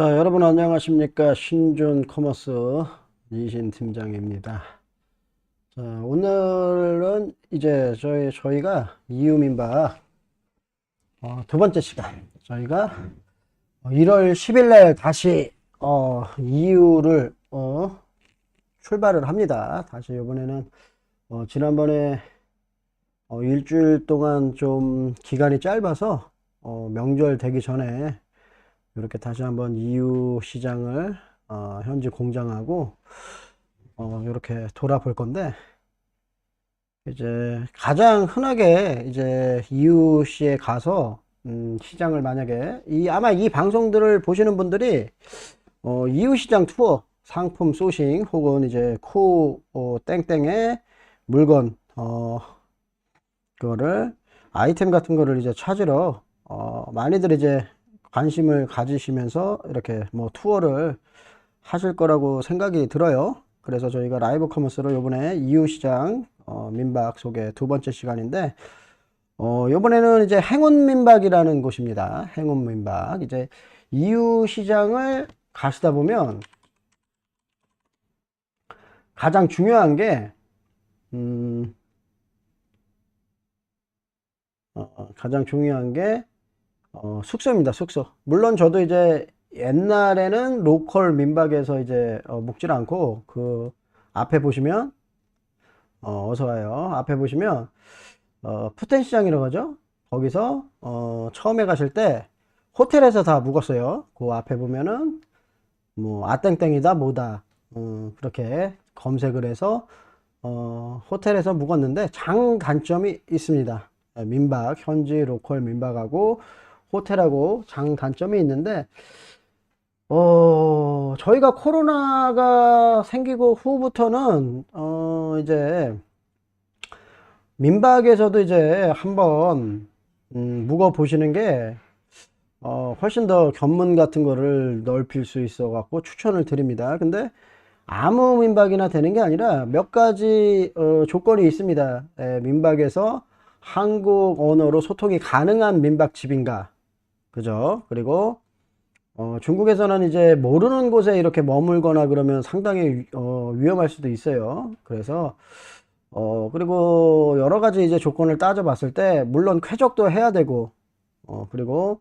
자, 여러분 안녕하십니까? 신준 커머스 이신 팀장입니다. 자, 오늘은 이제 저희, 저희가 이유민박 어, 두 번째 시간. 저희가 1월 10일 날 다시 어, 이유를 어, 출발을 합니다. 다시 이번에는 어, 지난번에 어, 일주일 동안 좀 기간이 짧아서 어, 명절 되기 전에 이렇게 다시 한번 이유 시장을 어, 현지 공장하고 어, 이렇게 돌아볼 건데 이제 가장 흔하게 이제 이유시에 가서 음, 시장을 만약에 이 아마 이 방송들을 보시는 분들이 어, 이유시장 투어 상품 소싱 혹은 이제 코 어, 땡땡의 물건 어, 그거를 아이템 같은 거를 이제 찾으러 어, 많이들 이제 관심을 가지시면서 이렇게 뭐 투어를 하실 거라고 생각이 들어요. 그래서 저희가 라이브 커머스로 요번에 이유시장 어, 민박 소개 두 번째 시간인데 어, 요번에는 이제 행운 민박이라는 곳입니다. 행운 민박. 이제 이유시장을 가시다 보면 가장 중요한 게 음, 어, 가장 중요한 게 어, 숙소입니다. 숙소. 물론 저도 이제 옛날에는 로컬 민박에서 이제 어, 묵질 않고 그 앞에 보시면 어, 어서 와요. 앞에 보시면 어, 푸텐 시장이라고 하죠. 거기서 어, 처음에 가실 때 호텔에서 다 묵었어요. 그 앞에 보면은 뭐 아땡땡이다 뭐다 어, 그렇게 검색을 해서 어, 호텔에서 묵었는데 장 단점이 있습니다. 민박 현지 로컬 민박하고 호텔하고 장단점이 있는데 어 저희가 코로나가 생기고 후부터는 어 이제 민박에서도 이제 한번 음, 묵어 보시는 게 어, 훨씬 더 견문 같은 거를 넓힐 수 있어 갖고 추천을 드립니다. 근데 아무 민박이나 되는 게 아니라 몇 가지 어, 조건이 있습니다. 예, 민박에서 한국 언어로 소통이 가능한 민박집인가 그죠? 그리고 어, 중국에서는 이제 모르는 곳에 이렇게 머물거나 그러면 상당히 어, 위험할 수도 있어요. 그래서 어, 그리고 여러 가지 이제 조건을 따져봤을 때 물론 쾌적도 해야 되고 어, 그리고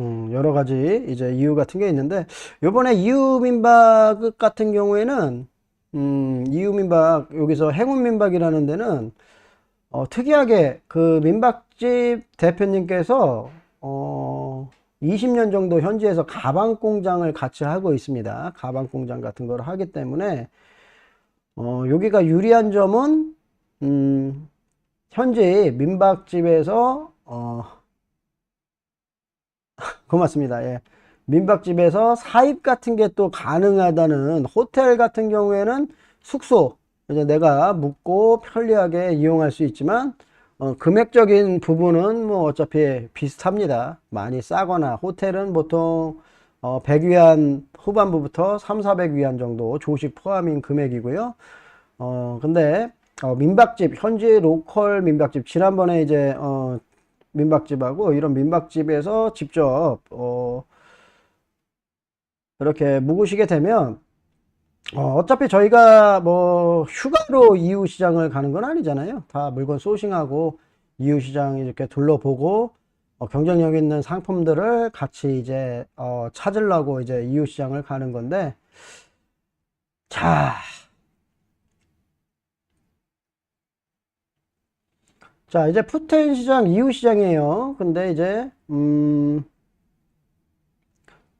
음, 여러 가지 이제 이유 같은 게 있는데 요번에 이유 민박 같은 경우에는 음, 이유 민박 여기서 행운 민박이라는 데는 어, 특이하게 그 민박집 대표님께서 어, 20년 정도 현지에서 가방 공장을 같이 하고 있습니다. 가방 공장 같은 걸 하기 때문에 어, 여기가 유리한 점은 음, 현지 민박집에서 어, 고맙습니다. 예. 민박집에서 사입 같은 게 또 가능하다는 호텔 같은 경우에는 숙소 이제 내가 묵고 편리하게 이용할 수 있지만 어, 금액적인 부분은 뭐 어차피 비슷합니다. 많이 싸거나 호텔은 보통 어, 100위안 후반부부터 3, 400위안 정도 조식 포함인 금액이고요. 어, 근데 어, 민박집 현지 로컬 민박집 지난번에 이제 어, 민박집하고 이런 민박집에서 직접 어, 이렇게 묵으시게 되면 어, 어차피 저희가 뭐 휴가로 이웃시장을 가는 건 아니잖아요. 다 물건 소싱하고 이웃시장 이렇게 둘러보고 어, 경쟁력 있는 상품들을 같이 이제 어, 찾으려고 이제 이웃시장을 가는 건데 자. 자, 이제 푸텐 시장, 이웃 시장이에요. 근데 이제, 음,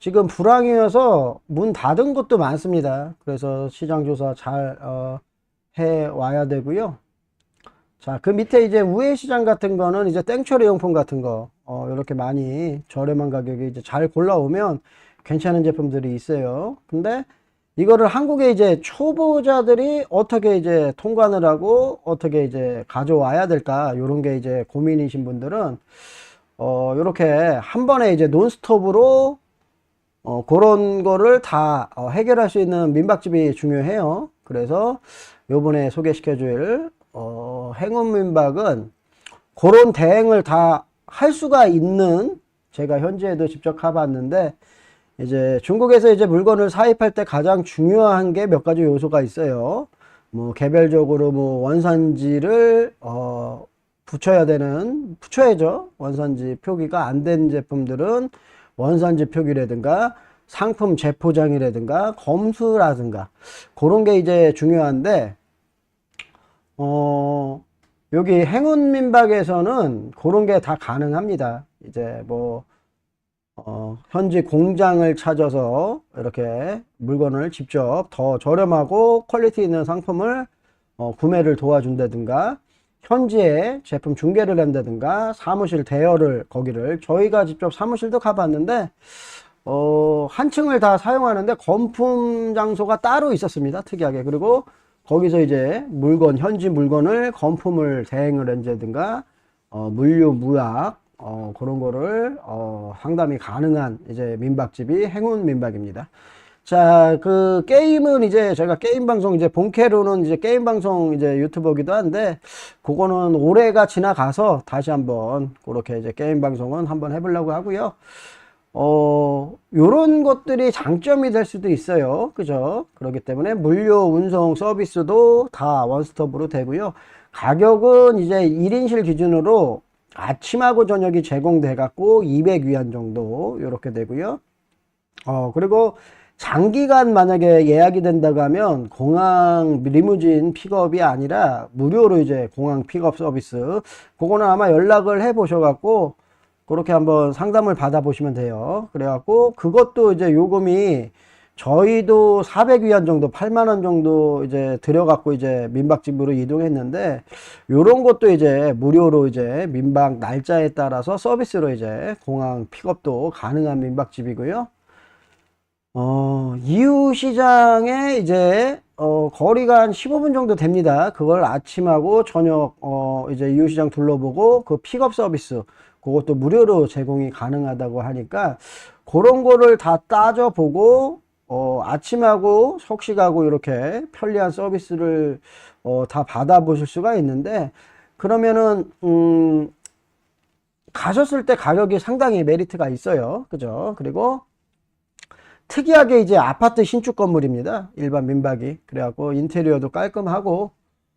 지금 불황이어서 문 닫은 곳도 많습니다. 그래서 시장 조사 잘, 어, 해 와야 되고요. 자, 그 밑에 이제 우회 시장 같은 거는 이제 땡처리 용품 같은 거, 어, 이렇게 많이 저렴한 가격에 이제 잘 골라오면 괜찮은 제품들이 있어요. 근데 이거를 한국에 이제 초보자들이 어떻게 이제 통관을 하고 어떻게 이제 가져와야 될까 요런 게 이제 고민이신 분들은 어 요렇게 한 번에 이제 논스톱으로 어 그런 거를 다 어, 해결할 수 있는 민박집이 중요해요 그래서 요번에 소개시켜 줄 어, 행운 민박은 그런 대행을 다 할 수가 있는 제가 현지에도 직접 가봤는데 이제 중국에서 이제 물건을 사입할 때 가장 중요한 게 몇 가지 요소가 있어요. 뭐 개별적으로 뭐 원산지를 어 붙여야 되는 붙여야죠. 원산지 표기가 안 된 제품들은 원산지 표기라든가 상품 재포장이라든가 검수라든가 그런 게 이제 중요한데 어 여기 행운 민박에서는 그런 게 다 가능합니다. 이제 뭐 어, 현지 공장을 찾아서 이렇게 물건을 직접 더 저렴하고 퀄리티 있는 상품을 어, 구매를 도와준다든가 현지에 제품 중개를 한다든가 사무실 대여를 거기를 저희가 직접 사무실도 가봤는데 어, 한 층을 다 사용하는데 건품 장소가 따로 있었습니다. 특이하게. 그리고 거기서 이제 물건, 현지 물건을 건품을 대행을 한다든가 어, 물류, 무약, 어, 그런 거를 어, 상담이 가능한 이제 민박집이 행운 민박입니다. 자, 그 게임은 이제 제가 게임 방송 이제 본캐로는 이제 게임 방송 이제 유튜버기도 한데 그거는 올해가 지나가서 다시 한번 그렇게 이제 게임 방송은 한번 해보려고 하고요. 어, 요런 것들이 장점이 될 수도 있어요. 그죠? 그렇기 때문에 물류 운송 서비스도 다 원스톱으로 되고요. 가격은 이제 1인실 기준으로 아침하고 저녁이 제공돼 갖고 200위안 정도 이렇게 되고요. 어, 그리고 장기간 만약에 예약이 된다고 하면 공항 리무진 픽업이 아니라 무료로 이제 공항 픽업 서비스 그거는 아마 연락을 해 보셔 갖고 그렇게 한번 상담을 받아 보시면 돼요. 그래 갖고 그것도 이제 요금이 저희도 400위안 정도, 8만원 정도 이제 들여갖고 이제 민박집으로 이동했는데, 요런 것도 이제 무료로 이제 민박 날짜에 따라서 서비스로 이제 공항 픽업도 가능한 민박집이고요. 어, 이웃시장에 이제, 어, 거리가 한 15분 정도 됩니다. 그걸 아침하고 저녁, 어, 이제 이웃시장 둘러보고 그 픽업 서비스, 그것도 무료로 제공이 가능하다고 하니까, 그런 거를 다 따져보고, 어, 아침하고 석식하고 이렇게 편리한 서비스를 어, 다 받아보실 수가 있는데 그러면은 음, 가셨을 때 가격이 상당히 메리트가 있어요. 그죠? 그리고 특이하게 이제 아파트 신축 건물입니다. 일반 민박이. 그래갖고 인테리어도 깔끔하고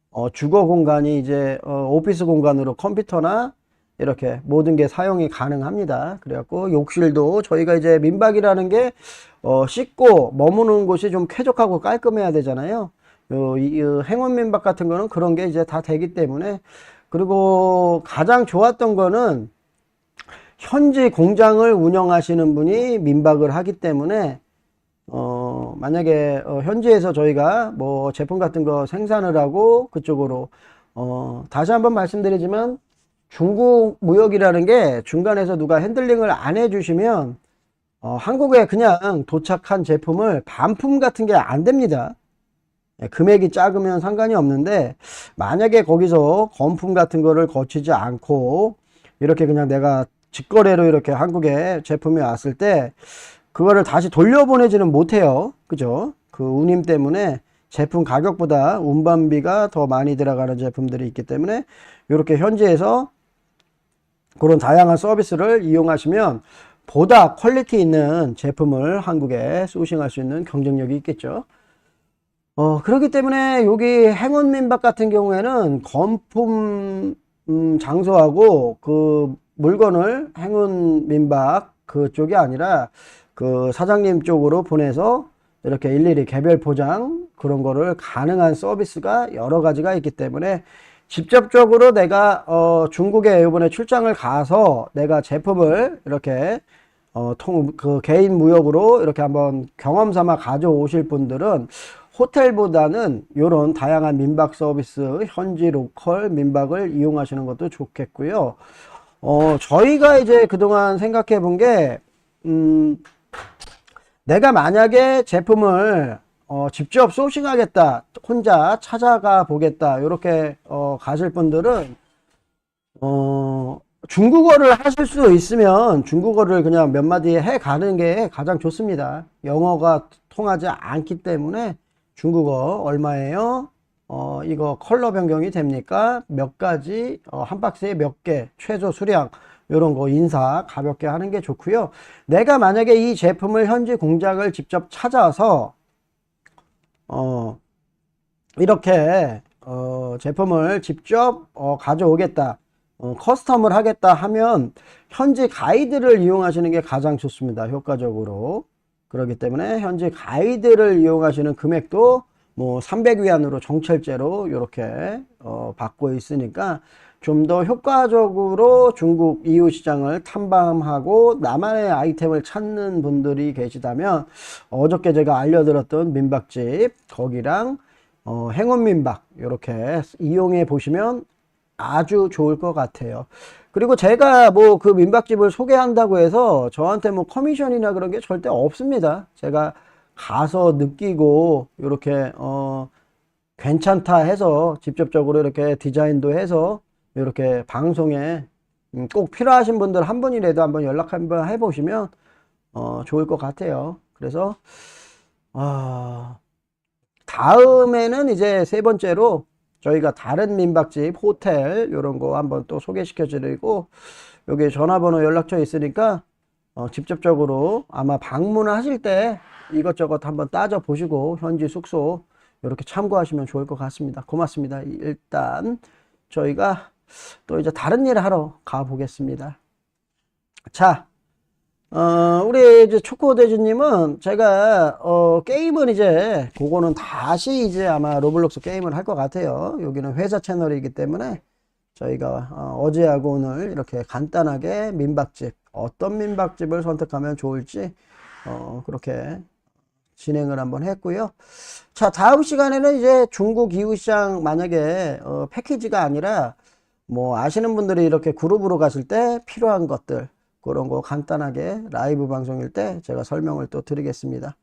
어, 주거 공간이 이제 어, 오피스 공간으로 컴퓨터나 이렇게 모든 게 사용이 가능합니다. 그래갖고 욕실도 저희가 이제 민박이라는 게 어, 씻고 머무는 곳이 좀 쾌적하고 깔끔해야 되잖아요. 요, 이, 이 행운 민박 같은 거는 그런 게 이제 다 되기 때문에 그리고 가장 좋았던 거는 현지 공장을 운영하시는 분이 민박을 하기 때문에 어, 만약에 어, 현지에서 저희가 뭐 제품 같은 거 생산을 하고 그쪽으로 어, 다시 한번 말씀드리지만 중국 무역이라는 게 중간에서 누가 핸들링을 안 해주시면 어, 한국에 그냥 도착한 제품을 반품 같은 게 안 됩니다. 예, 금액이 작으면 상관이 없는데 만약에 거기서 건품 같은 거를 거치지 않고 이렇게 그냥 내가 직거래로 이렇게 한국에 제품이 왔을 때 그거를 다시 돌려보내지는 못해요. 그죠? 그 운임 때문에 제품 가격보다 운반비가 더 많이 들어가는 제품들이 있기 때문에 이렇게 현지에서 그런 다양한 서비스를 이용하시면 보다 퀄리티 있는 제품을 한국에 소싱할 수 있는 경쟁력이 있겠죠. 어, 그렇기 때문에 여기 행운 민박 같은 경우에는 건품 음, 장소하고 그 물건을 행운 민박 그쪽이 아니라 그 사장님 쪽으로 보내서 이렇게 일일이 개별 포장 그런 거를 가능한 서비스가 여러 가지가 있기 때문에 직접적으로 내가 어 중국에 이번에 출장을 가서 내가 제품을 이렇게 어통그 개인 무역으로 이렇게 한번 경험 삼아 가져오실 분들은 호텔보다는 이런 다양한 민박 서비스 현지 로컬 민박을 이용하시는 것도 좋겠고요. 어 저희가 이제 그동안 생각해 본게 음, 내가 만약에 제품을 어, 직접 소싱하겠다, 혼자 찾아가 보겠다, 이렇게 어, 가실 분들은 어, 중국어를 하실 수 있으면 중국어를 그냥 몇 마디 해 가는 게 가장 좋습니다. 영어가 통하지 않기 때문에 중국어 얼마예요? 어, 이거 컬러 변경이 됩니까? 몇 가지, 어, 한 박스에 몇 개, 최소 수량, 이런 거 인사 가볍게 하는 게 좋고요. 내가 만약에 이 제품을 현지 공장을 직접 찾아서 어 이렇게 어 제품을 직접 어 가져오겠다. 어, 커스텀을 하겠다 하면 현지 가이드를 이용하시는 게 가장 좋습니다. 효과적으로. 그렇기 때문에 현지 가이드를 이용하시는 금액도 뭐 300위안으로 정찰제로 이렇게 어, 받고 있으니까 좀 더 효과적으로 중국 EU 시장을 탐방하고 나만의 아이템을 찾는 분들이 계시다면 어저께 제가 알려드렸던 민박집 거기랑 어, 행운 민박 이렇게 이용해 보시면 아주 좋을 것 같아요. 그리고 제가 뭐 그 민박집을 소개한다고 해서 저한테 뭐 커미션이나 그런 게 절대 없습니다. 제가 가서 느끼고 이렇게 어 괜찮다 해서 직접적으로 이렇게 디자인도 해서 이렇게 방송에 음, 꼭 필요하신 분들 한 분이라도 한번 연락 한번 해보시면 어 좋을 것 같아요. 그래서 아 다음에는 이제 세 번째로 저희가 다른 민박집, 호텔 이런 거 한번 또 소개시켜 드리고 여기 전화번호 연락처 있으니까 어, 직접적으로 아마 방문을 하실 때 이것저것 한번 따져 보시고 현지 숙소 이렇게 참고하시면 좋을 것 같습니다. 고맙습니다. 일단 저희가 또 이제 다른 일을 하러 가 보겠습니다. 자, 어, 우리 이제 초코 대주님은 제가, 어, 게임은 이제, 그거는 다시 이제 아마 로블록스 게임을 할 것 같아요. 여기는 회사 채널이기 때문에 저희가 어, 제하고 오늘 이렇게 간단하게 민박집, 어떤 민박집을 선택하면 좋을지, 어, 그렇게 진행을 한번 했고요. 자, 다음 시간에는 이제 중국 이웃시장 만약에, 어, 패키지가 아니라, 뭐 아시는 분들이 이렇게 그룹으로 갔을 때 필요한 것들, 그런 거 간단하게 라이브 방송일 때 제가 설명을 또 드리겠습니다.